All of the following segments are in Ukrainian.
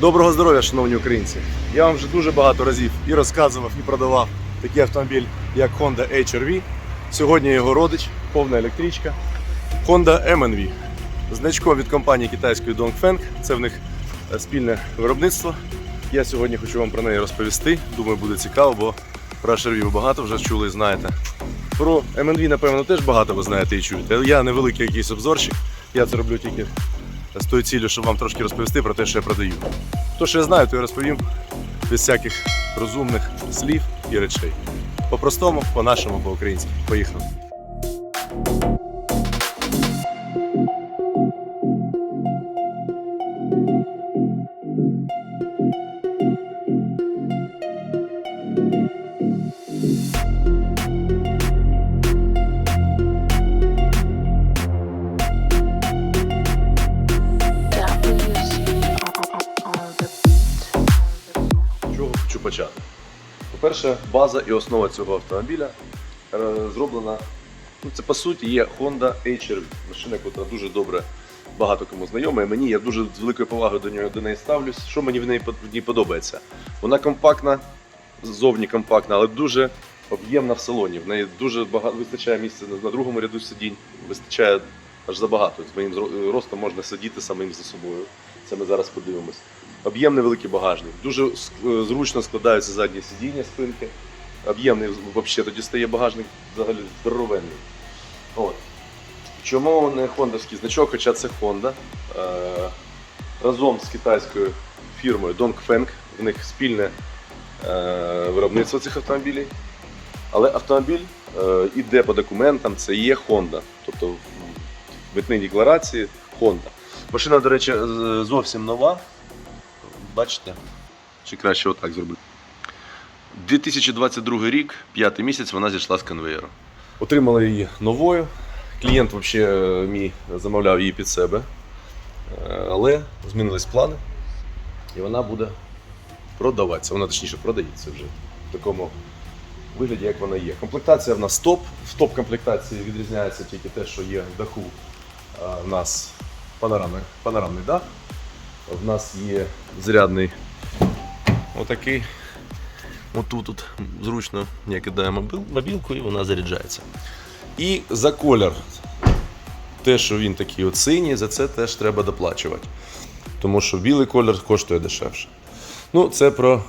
Доброго здоров'я, шановні українці! Я вам вже дуже багато разів і розказував, і продавав такий автомобіль, як Honda HR-V. Сьогодні його родич, повна електричка. Honda MNV. Значко від компанії китайської Dongfeng. Це в них е, спільне виробництво. Я сьогодні хочу вам про неї розповісти. Думаю, буде цікаво, бо про HR-V ви багато вже чули і знаєте. Про MNV, напевно, теж багато ви знаєте і чуєте. Я невеликий якийсь обзорщик. Я це роблю тільки з тою цілею, щоб вам трошки розповісти про те, що я продаю. То, що я знаю, то я розповім без всяких розумних слів і речей. По-простому, по-нашому, по-українськи. Поїхали. По-перше, база і основа цього автомобіля е, зроблена. Ну, це по суті є Honda HR-V. Машина, яка дуже добре багато кому знайома. І мені я дуже з великою повагою до нього до неї ставлюсь. Що мені в неї подобається? Вона компактна, ззовні компактна, але дуже об'ємна в салоні. В неї дуже багато вистачає місця на другому ряду сидінь, вистачає аж забагато. З моїм ростом можна сидіти самим за собою. Це ми зараз подивимось. Об'ємний великий багажник. Дуже е, зручно складаються задні сидіння спинки. Об'ємний взагалі тоді стає багажник взагалі здоровенний. От. Чому не хондовський значок, хоча це Honda. Е, разом з китайською фірмою Dongfeng, в них спільне е, виробництво цих автомобілів. Але автомобіль е, іде по документам, це є Honda. Тобто в митній декларації Honda. Машина, до речі, зовсім нова. Бачите? Чи краще отак зроблю. 2022 рік, п'ятий місяць, вона зійшла з конвеєру. Отримали її новою. Клієнт взагалі мій замовляв її під себе. Е, Але змінились плани. І вона буде продаватися. Вона точніше продається вже в такому вигляді, як вона є. Комплектація в нас топ. В топ-комплектації відрізняється тільки те, що є в даху. е, В нас панорамний, панорамний дах. В нас є зарядний отакий. Отут тут зручно я кидаю мобіл- мобілку і вона заряджається. І за колір. Те, що він такий от синій, за це теж треба доплачувати. Тому що білий колір коштує дешевше. Ну, це про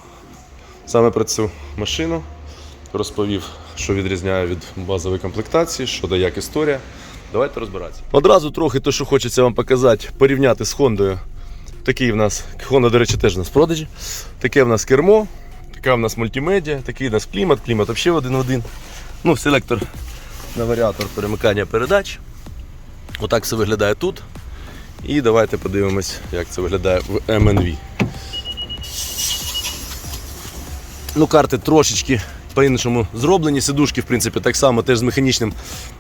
саме про цю машину. Розповів, що відрізняє від базової комплектації, що дає як історія. Давайте розбиратися. Одразу трохи те, що хочеться вам показати, порівняти з Хондою. Такий в нас, Honda, до речі, теж у нас в продажі. Таке в нас кермо, така в нас мультимедіа, такий у нас клімат, клімат взагалі один в один. Ну, селектор на варіатор перемикання передач. Отак все виглядає тут. І давайте подивимось, як це виглядає в MNV. Ну, карти трошечки по-іншому зроблені. Сидушки, в принципі, так само теж з механічним.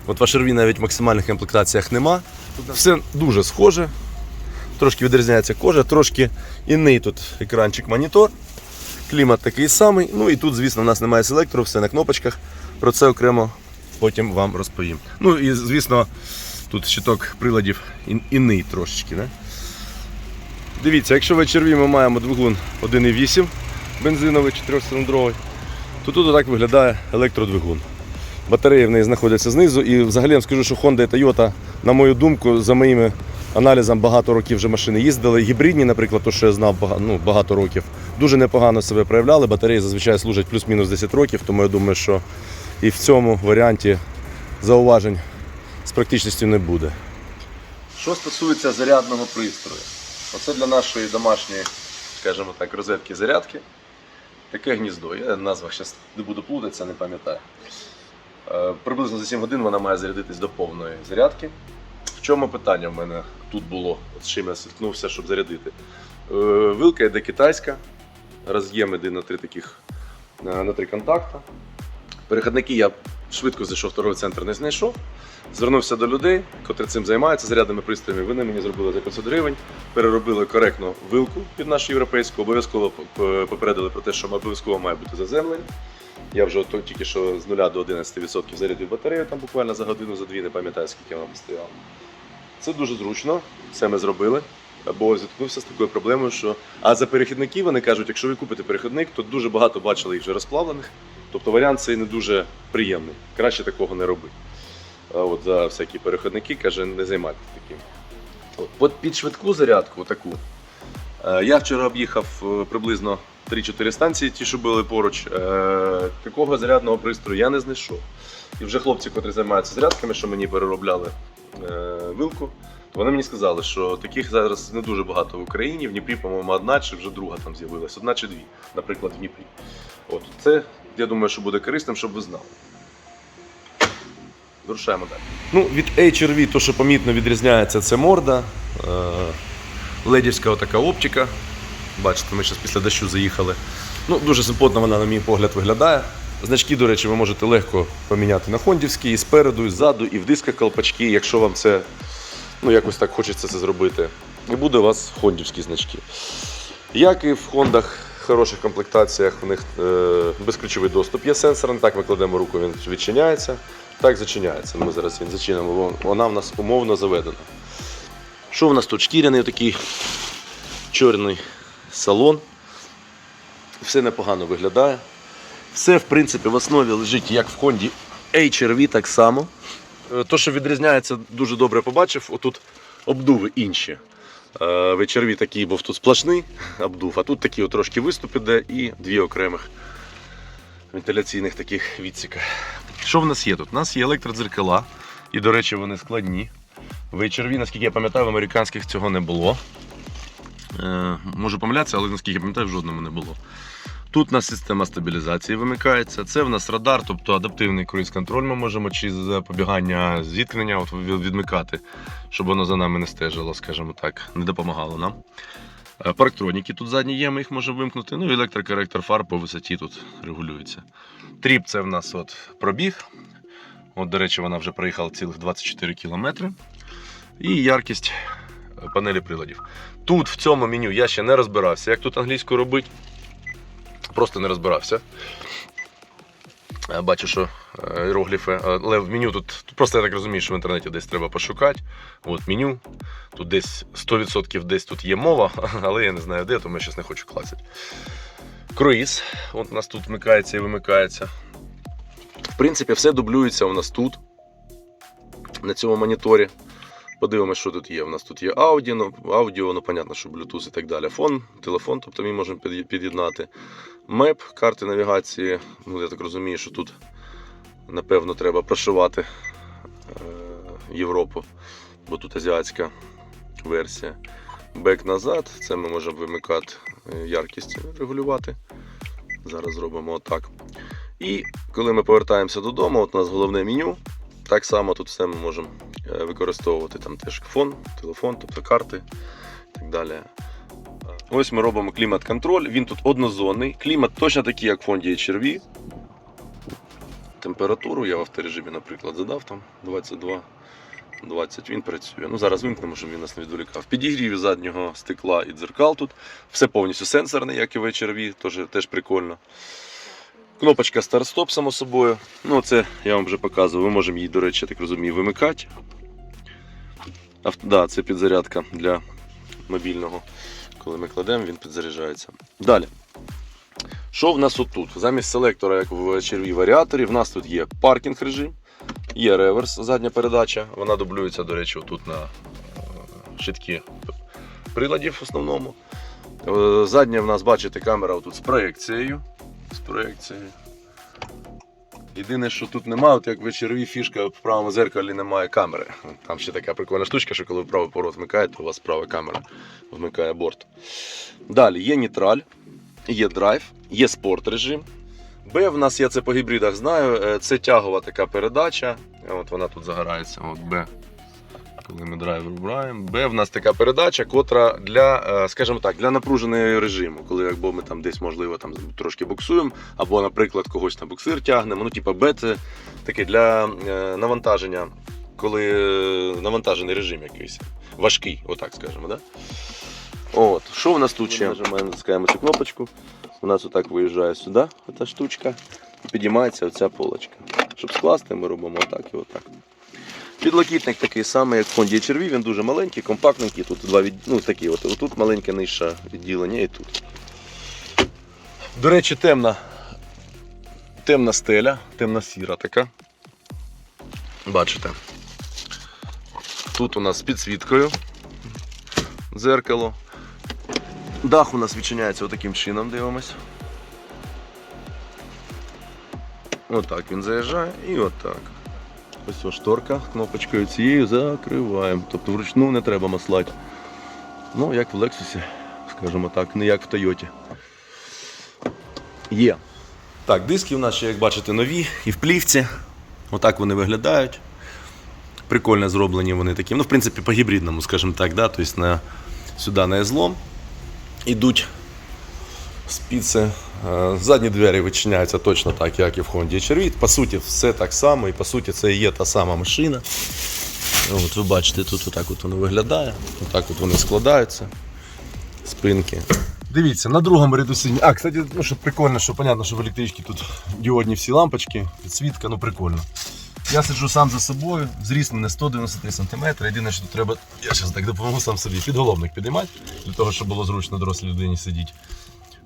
От в HRV навіть в максимальних комплектаціях нема. Все дуже схоже. Трошки відрізняється кожа, трошки інний тут екранчик монітор. Клімат такий самий. Ну і тут, звісно, в нас немає селектору, все на кнопочках. Про це окремо потім вам розповім. Ну і звісно, тут щиток приладів ін- інний трошечки. Да? Дивіться, якщо в HRV ми маємо двигун 1,8 бензиновий 4-циліндровий, то тут отак виглядає електродвигун. Батареї в неї знаходяться знизу. І взагалі я вам скажу, що Honda і Toyota, на мою думку, за моїми аналізом багато років вже машини їздили. Гібридні, наприклад, то, що я знав ну, багато років, дуже непогано себе проявляли. Батареї зазвичай служать плюс-мінус 10 років, тому я думаю, що і в цьому варіанті зауважень з практичністю не буде. Що стосується зарядного пристрою, оце для нашої домашньої, скажімо так, розетки зарядки. Таке гніздо. Я назвах зараз не буду плутатися, не пам'ятаю. Е, Приблизно за 7 годин вона має зарядитись до повної зарядки. В чому питання в мене тут було, з чим я стикнувся, щоб зарядити? Е, Вилка йде китайська, роз'єм іде на три таких на на три контакта. Переходники я швидко зайшов торговий центр, не знайшов. Звернувся до людей, котрі цим займаються зарядними пристроями. Вони мені зробили за 500 гривень, переробили коректно вилку під нашу європейську, обов'язково попередили про те, що обов'язково має бути заземлення. Я вже то- тільки що з 0 до 11% зарядив батарею, там буквально за годину, за дві, не пам'ятаю, скільки вона постояла. Це дуже зручно, все ми зробили. Бо зіткнувся з такою проблемою, що. А за перехідники вони кажуть, якщо ви купите перехідник, то дуже багато бачили їх вже розплавлених. Тобто варіант цей не дуже приємний. Краще такого не робити. А от за всякі переходники, каже, не займайтеся таким. От, під швидку зарядку, таку. Е, Я вчора об'їхав е, приблизно 3-4 станції, ті, що були поруч. Е, Такого зарядного пристрою я не знайшов. І вже хлопці, котрі займаються зарядками, що мені переробляли вилку, то вони мені сказали, що таких зараз не дуже багато в Україні. В Дніпрі, по-моєму, одна чи вже друга там з'явилась, одна чи дві, наприклад, в Дніпрі. От це, я думаю, що буде корисним, щоб ви знали. Вирушаємо далі. Ну, від HRV, то, що помітно відрізняється, це морда. Е, ледівська отака оптика. Бачите, ми зараз після дощу заїхали. Ну, дуже симпотно вона, на мій погляд, виглядає. Значки, до речі, ви можете легко поміняти на хондівські і спереду, і ззаду, і в дисках колпачки, якщо вам це ну, якось так хочеться це зробити. І буде у вас хондівські значки. Як і в хондах, хороших комплектаціях, в них е, безключовий доступ є сенсорний. Так ми кладемо руку, він відчиняється, так зачиняється. Ми зараз він зачинимо, бо вона в нас умовно заведена. Що в нас тут? Шкіряний такий чорний салон. Все непогано виглядає. Все, в принципі, в основі лежить як в Honda HR-V, так само. Е, То, що відрізняється, дуже добре побачив. Отут обдуви інші. Е, В HR-V такий був тут сплошний обдув, а тут от трошки виступ іде і дві окремих вентиляційних таких відсіка. Що в нас є тут? У нас є електродзеркала, і, до речі, вони складні. В HRV, наскільки я пам'ятаю, в американських цього не було. Е, можу помилятися, але наскільки я пам'ятаю, в жодному не було. Тут у нас система стабілізації вимикається. Це в нас радар, тобто адаптивний круїз-контроль ми можемо чи запобігання зіткнення от відмикати, щоб воно за нами не стежило, скажімо так, не допомагало нам. Е, Парктроніки тут задні є, ми їх можемо вимкнути. Ну електрокоректор фар по висоті тут регулюється. Тріп це в нас от пробіг. От, до речі, вона вже проїхала цілих 24 кілометри. І яркість е, панелі приладів. Тут в цьому меню я ще не розбирався, як тут англійською робити. Просто не розбирався. Е, Бачу, що е, іерогліфи, е, але в меню тут, просто я так розумію, що в інтернеті десь треба пошукати. От меню. Тут десь 100% десь тут є мова, але я не знаю де, тому я зараз не хочу клацати. Круїз. От у нас тут вмикається і вимикається. В принципі, все дублюється у нас тут, на цьому моніторі. Подивимось, що тут є. У нас тут є аудіо, ну, аудіо, ну понятно, що Bluetooth і так далі. Фон, телефон, тобто ми можемо під'єднати. Меп, карти навігації. Ну, я так розумію, що тут, напевно, треба прошивати е, Європу, бо тут азіатська версія. Бек назад, це ми можемо вимикати е, яркість регулювати. Зараз зробимо отак. І коли ми повертаємося додому, от у нас головне меню. Так само тут все ми можемо е, використовувати там теж фон, телефон, тобто карти і так далі. Ось ми робимо клімат-контроль, він тут однозонний. Клімат точно такий, як в Honda HRV. Температуру я в авторежимі, наприклад, задав там 22. 20 він працює. Ну зараз вимкнемо, щоб він нас не відволікав. Підігрів заднього стекла і дзеркал тут. Все повністю сенсорне, як і в HRV, теж, теж прикольно. Кнопочка старт-стоп, само собою. Ну, це я вам вже показував. Ми можемо її, до речі, так розумію, вимикати. Авто, да, це підзарядка для мобільного. Коли ми кладемо, він підзаряджається. Далі. Що в нас отут? Замість селектора, як в черві варіаторі, в нас тут є паркінг режим, є реверс, задня передача. Вона дублюється, до речі, отут на е, щитки приладів в основному. Е, Задня в нас, бачите, камера отут з проекцією. З проекцією. Єдине, що тут немає, от як в черві фішка в правому зеркалі немає камери. Там ще така прикольна штучка, що коли правий поворот вмикаєте, то у вас права камера вмикає борт. Далі є нейтраль, є драйв, є спорт режим. Б в нас я це по гібридах знаю. е, Це тягова така передача. От вона тут загорається. От Б. Коли ми драйвер вбираємо. Б в нас така передача, котра для, е, скажімо так, для напруженого режиму, коли або ми там десь можливо там трошки буксуємо, або, наприклад, когось на буксир тягнемо. Ну, типа Б це таке для е, навантаження, коли е, навантажений режим якийсь. Важкий, отак скажемо, да? От, що в нас тут ще? Нажимаємо, натискаємо цю кнопочку. У нас отак виїжджає сюди, ота штучка, і підіймається оця полочка. Щоб скласти, ми робимо отак і отак. Підлокітник такий самий, як в Honda HRV, він дуже маленький, компактненький. Тут два від... ну, такі от. Тут маленьке нижче відділення і тут. До речі, темна, темна стеля, темна сіра така. Бачите. Тут у нас з підсвіткою дзеркало. Дах у нас відчиняється отаким чином, дивимось. Отак він заїжджає і отак. Ось ось шторка кнопочкою цією закриваємо. Тобто вручну не треба маслати. Ну, як в Лексусі, скажімо так, не як в Тойоті. Є. Так, диски в нас ще, як бачите, нові і в плівці. Отак вони виглядають. Прикольно зроблені вони такі. Ну, в принципі, по гібридному, скажімо так, да? тобто на, сюди на езлом. Ідуть спіци. Е, Задні двері відчиняються точно так, як і в Honda HRV. По суті, все так само, і по суті, це і є та сама машина. От ви бачите, тут отак от воно виглядає, отак от вони складаються. Спинки. Дивіться, на другому ряду. А, кстати, ну, що прикольно, що понятно, що в електричці тут діодні всі лампочки, підсвітка, ну прикольно. Я сиджу сам за собою, зріст мене 193 см. Єдине, що треба, я зараз так допоможу сам собі, підголовник підіймати, для того, щоб було зручно дорослій людині сидіти.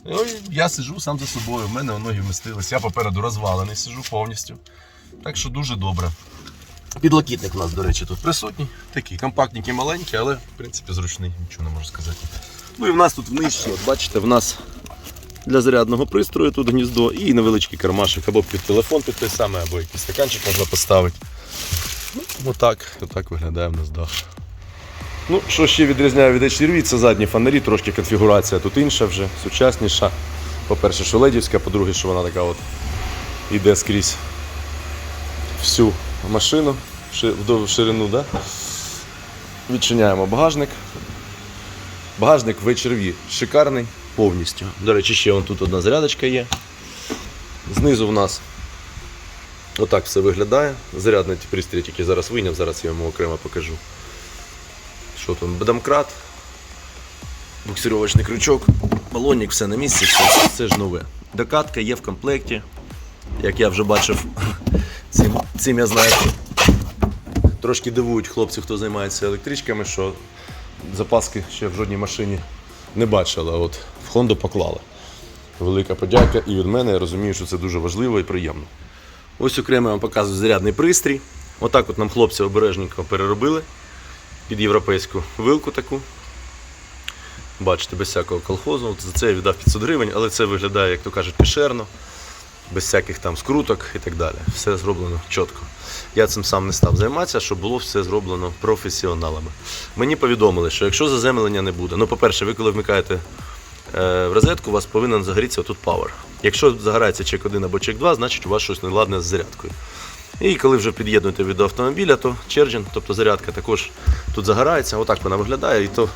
Ну, я сиджу сам за собою, в мене ноги вмістились, я попереду розвалений, сиджу повністю. Так що дуже добре. Підлокітник у нас, до речі, тут присутній. Такий компактненький, маленький, але в принципі зручний, нічого не можу сказати. Ну і в нас тут вниз, от бачите, в нас для зарядного пристрою тут гніздо і невеличкий кармашик, або під телефон під той самий, або якийсь стаканчик можна поставити. Ну, отак, отак виглядає в нас дах. Ну, що ще відрізняє від HRV, це задні фонарі, трошки конфігурація тут інша вже, сучасніша. По-перше, що ледівська, по-друге, що вона така от йде скрізь всю машину в ширину. Да? Відчиняємо багажник. Багажник в HRV шикарний повністю. До речі, ще вон тут одна зарядочка є. Знизу в нас отак все виглядає. Зарядний пристрій тільки зараз вийняв, зараз я йому окремо покажу. Що тут? Домкрат, буксировочний крючок, балонник, все на місці, все, все ж нове. Докатка є в комплекті. Як я вже бачив, цим, цим я знаю. Трошки дивують хлопці, хто займається електричками, що запаски ще в жодній машині не бачили. а От в Honda поклали. Велика подяка і від мене я розумію, що це дуже важливо і приємно. Ось окремо я вам показую зарядний пристрій. Отак от нам хлопці обережненько переробили під європейську вилку таку. Бачите, без всякого колхозу. За це я віддав 500 гривень, але це виглядає, як то кажуть, кишерно, без всяких там скруток і так далі. Все зроблено чітко. Я цим сам не став займатися, щоб було все зроблено професіоналами. Мені повідомили, що якщо заземлення не буде, ну, по-перше, ви коли вмикаєте е, в розетку, у вас повинен загорітися отут Power. Якщо загорається чек 1 або чек 2, значить у вас щось неладне з зарядкою. І коли вже під'єднуєте від автомобіля, то черджин, тобто зарядка також тут загорається, отак вона виглядає, і то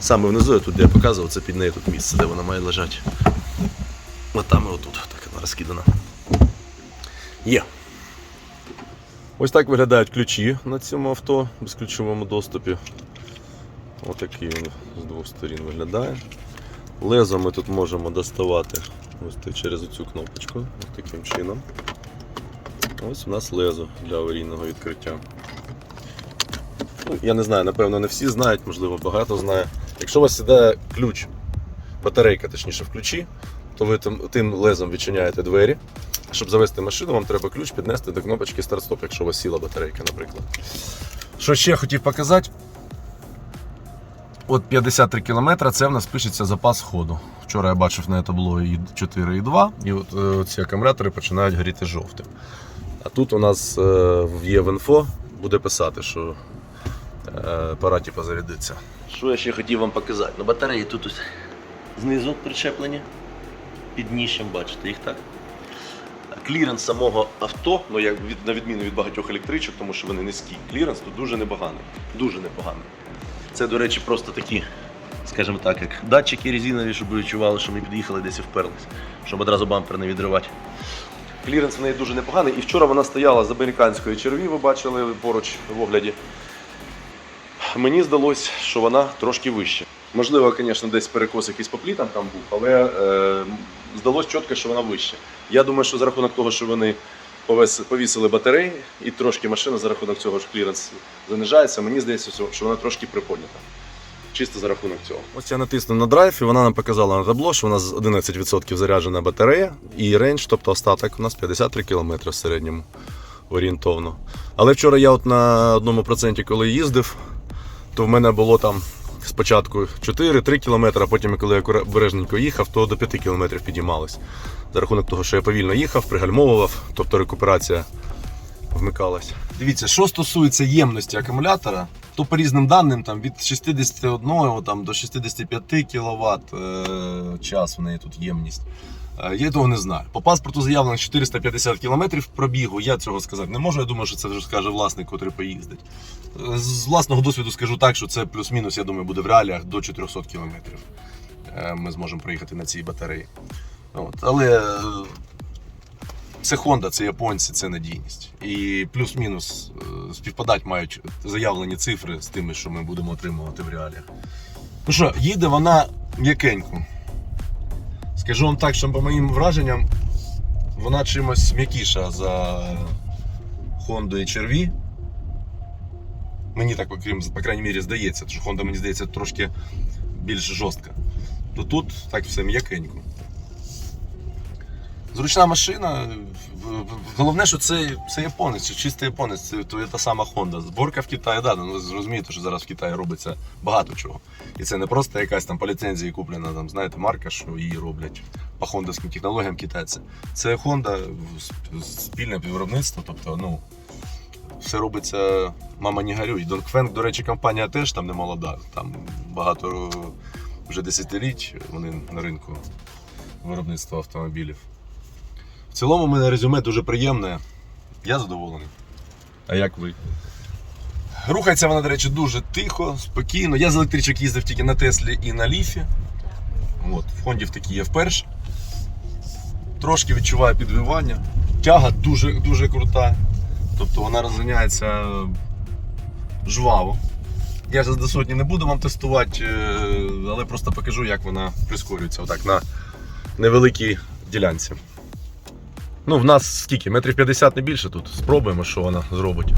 саме внизу, я тут я показував, це під нею тут місце, де вона має лежати. От там і отут, так вона розкидана. Є. Ось так виглядають ключі на цьому авто в безключовому доступі. Отакий він з двох сторін виглядає. Лезо ми тут можемо доставати ось через цю кнопочку, ось таким чином. Ось у нас лезо для аварійного відкриття. Ну, я не знаю, напевно, не всі знають, можливо, багато знає. Якщо у вас сідає ключ, батарейка, точніше, в ключі, то ви тим, тим лезом відчиняєте двері. Щоб завести машину, вам треба ключ піднести до кнопочки старт-стоп, якщо у вас сіла батарейка, наприклад. Що ще я хотів показати? От 53 км це в нас пишеться запас ходу. Вчора я бачив на табло і 4 і 2, і от е, ці акумулятори починають горіти жовтим. А тут у нас е, є в інфо буде писати, що е, пора типу, зарядитися. Що я ще хотів вам показати? Ну, батареї тут ось знизу причеплені. Під дніщем, бачите, їх так. Кліренс самого авто, ну як від, на відміну від багатьох електричок, тому що вони низькі. Кліренс тут дуже непоганий. Дуже непоганий. Це, до речі, просто такі, скажімо так, як датчики резинові, щоб ви відчували, що ми під'їхали десь і вперлись, щоб одразу бампер не відривати. Кліренс в неї дуже непоганий. І вчора вона стояла з американської черві, ви бачили поруч в огляді. Мені здалося, що вона трошки вища. Можливо, звісно, десь перекос якийсь по плітам там був, але е, здалося чітко, що вона вища. Я думаю, що за рахунок того, що вони повісили батареї, і трошки машина за рахунок цього ж кліренс занижається. Мені здається, що вона трошки приподнята. Чисто за рахунок цього. Ось я натиснув на драйв, і вона нам показала на табло, що у нас 11% заряджена батарея і рейндж, тобто остаток у нас 53 км в середньому орієнтовно. Але вчора я от на одному проценті, коли їздив, то в мене було там спочатку 4-3 км, а потім, коли я обережненько їхав, то до 5 км підіймалось. За рахунок того, що я повільно їхав, пригальмовував, тобто рекуперація вмикалась. Дивіться, що стосується ємності акумулятора, то по різним даним там, від 61 там, до 65 кВт е, час в неї тут ємність. Е, Я того не знаю. По паспорту заявлено 450 км пробігу. Я цього сказати не можу. Я думаю, що це вже скаже власник, котрий поїздить. Е, З власного досвіду скажу так, що це плюс-мінус, я думаю, буде в реаліях до 400 км. Ми зможемо проїхати на цій батареї. От. Але е, це Honda, це японці, це надійність. І плюс-мінус е, співпадати мають заявлені цифри з тими, що ми будемо отримувати в реаліях. Ну що, їде вона м'якенько. Скажу вам так, що по моїм враженням, вона чимось м'якіша за Honda HR-V. Мені так, по крайній мірі, здається, що Honda, мені здається, трошки більш жорстка. То тут так все м'якенько. Зручна машина. Головне, що це, це японець, це чистий японець, це, то є та сама Honda. Зборка в Китаї, да, ну зрозумієте, що зараз в Китаї робиться багато чого. І це не просто якась там по ліцензії куплена, там, знаєте, марка, що її роблять по хондовським технологіям китайці. Це Honda сп- спільне виробництво, тобто, ну, все робиться мама не горюй. Донкфенг, до речі, компанія теж там не молода. Там багато вже десятиліть вони на ринку виробництва автомобілів. В цілому, у мене резюме дуже приємне. Я задоволений. А як ви? Рухається вона, до речі, дуже тихо, спокійно. Я з електричок їздив тільки на Теслі і на Ліфі. От, в Хонді в такій є вперше. Трошки відчуваю підвивання. Тяга дуже, дуже крута. Тобто вона розганяється жваво. Я зараз до сотні не буду вам тестувати, е, але просто покажу, як вона прискорюється отак на невеликій ділянці. Ну, в нас скільки? Метрів 50 не більше тут. Спробуємо, що вона зробить.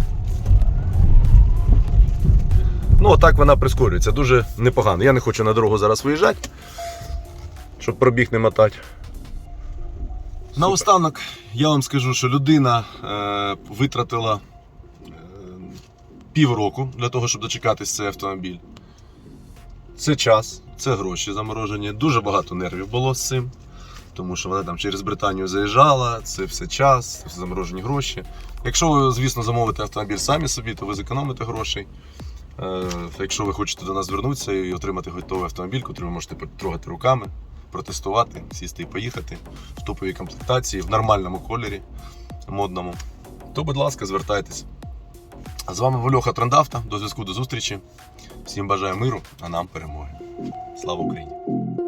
Ну, отак вона прискорюється. Дуже непогано. Я не хочу на дорогу зараз виїжджати, щоб пробіг не мотати. Наостанок я вам скажу, що людина е, витратила е, півроку для того, щоб дочекатись цей автомобіль. Це час, це гроші заморожені. Дуже багато нервів було з цим. Тому що вона там через Британію заїжджала, це все час, це все заморожені гроші. Якщо ви, звісно, замовите автомобіль самі собі, то ви зекономите грошей. Е, Якщо ви хочете до нас звернутися і отримати готовий автомобіль, який ви можете потрогати руками, протестувати, сісти і поїхати в топовій комплектації, в нормальному кольорі, модному, то, будь ласка, звертайтесь. А з вами Вольоха Трандавта. До зв'язку, до зустрічі. Всім бажаю миру, а нам перемоги. Слава Україні!